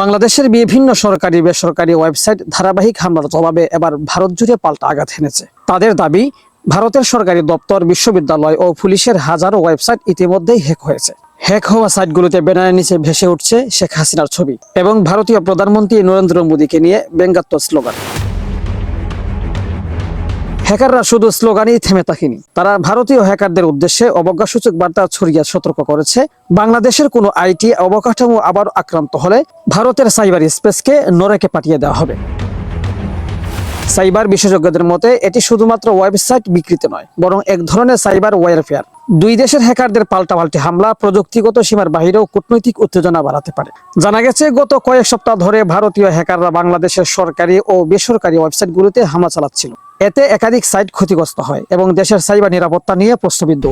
বাংলাদেশের বিভিন্ন সরকারি, বেসরকারি ওয়েবসাইট ধারাবাহিক হামলার জবাবে এবার ভারত জুড়ে পাল্টা আঘাত এনেছে। তাদের দাবি, ভারতের সরকারি দপ্তর, বিশ্ববিদ্যালয় ও পুলিশের হাজারো ওয়েবসাইট ইতিমধ্যেই হ্যাক হয়েছে। হ্যাক হওয়া সাইটগুলোতে ব্যানারের নিচে ভেসে উঠছে শেখ হাসিনার ছবি এবং ভারতীয় প্রধানমন্ত্রী নরেন্দ্র মোদীকে নিয়ে ব্যঙ্গাত্মক স্লোগান। হ্যাকাররা শুধু স্লোগানেই থেমে থাকেনি। তারা ভারতীয় হ্যাকারদের উদ্দেশ্যে অবজ্ঞাসূচক বার্তা ছড়িয়ে সতর্ক করেছে। বাংলাদেশের কোনো আইটি অবকাঠামো আবার আক্রান্ত হলে ভারতের সাইবার স্পেসকে নরেকে পাঠিয়ে দেওয়া হবে। সাইবার বিশেষজ্ঞদের মতে, এটি শুধুমাত্র ওয়েবসাইট বিকৃতি নয়, বরং এক ধরনের সাইবার ওয়ারফেয়ার। দুই দেশের হ্যাকারদের পাল্টাপাল্টি হামলা প্রযুক্তিগত সীমার বাহিরেও কূটনৈতিক উত্তেজনা বাড়াতে পারে। জানা গেছে, গত কয়েক সপ্তাহ ধরে ভারতীয় হ্যাকাররা বাংলাদেশের সরকারি ও বেসরকারি ওয়েবসাইটগুলোতে হামলা চালাচ্ছিল। এতে একাধিক সাইট ক্ষতিগ্রস্ত হয় এবং দেশের সাইবার নিরাপত্তা নিয়ে প্রশ্নবিদ্ধ।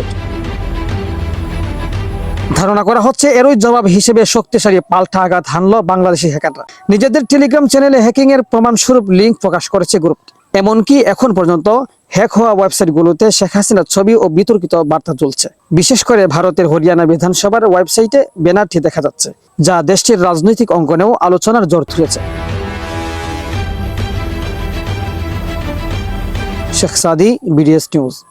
ধারণা করা হচ্ছে এরই জবাব হিসেবে শক্তিশালী পাল্টা আঘাত হানলো বাংলাদেশি হ্যাকাররা। নিজেদের টেলিগ্রাম চ্যানেলে হ্যাকিং এর প্রমাণস্বরূপ লিঙ্ক প্রকাশ করেছে গ্রুপটি এমনকি এখন পর্যন্ত হ্যাক হওয়া ওয়েবসাইটগুলোতে শেখ হাসিনার ছবি ও বিতর্কিত বার্তা চলছে বিশেষ করে ভারতের হরিয়ানা বিধানসভার ওয়েবসাইটে ব্যানারটি দেখা যাচ্ছে, যা দেশটির রাজনৈতিক অঙ্গনেও আলোচনার জোর তুলেছে। तकसादी बी डी एस न्यूज़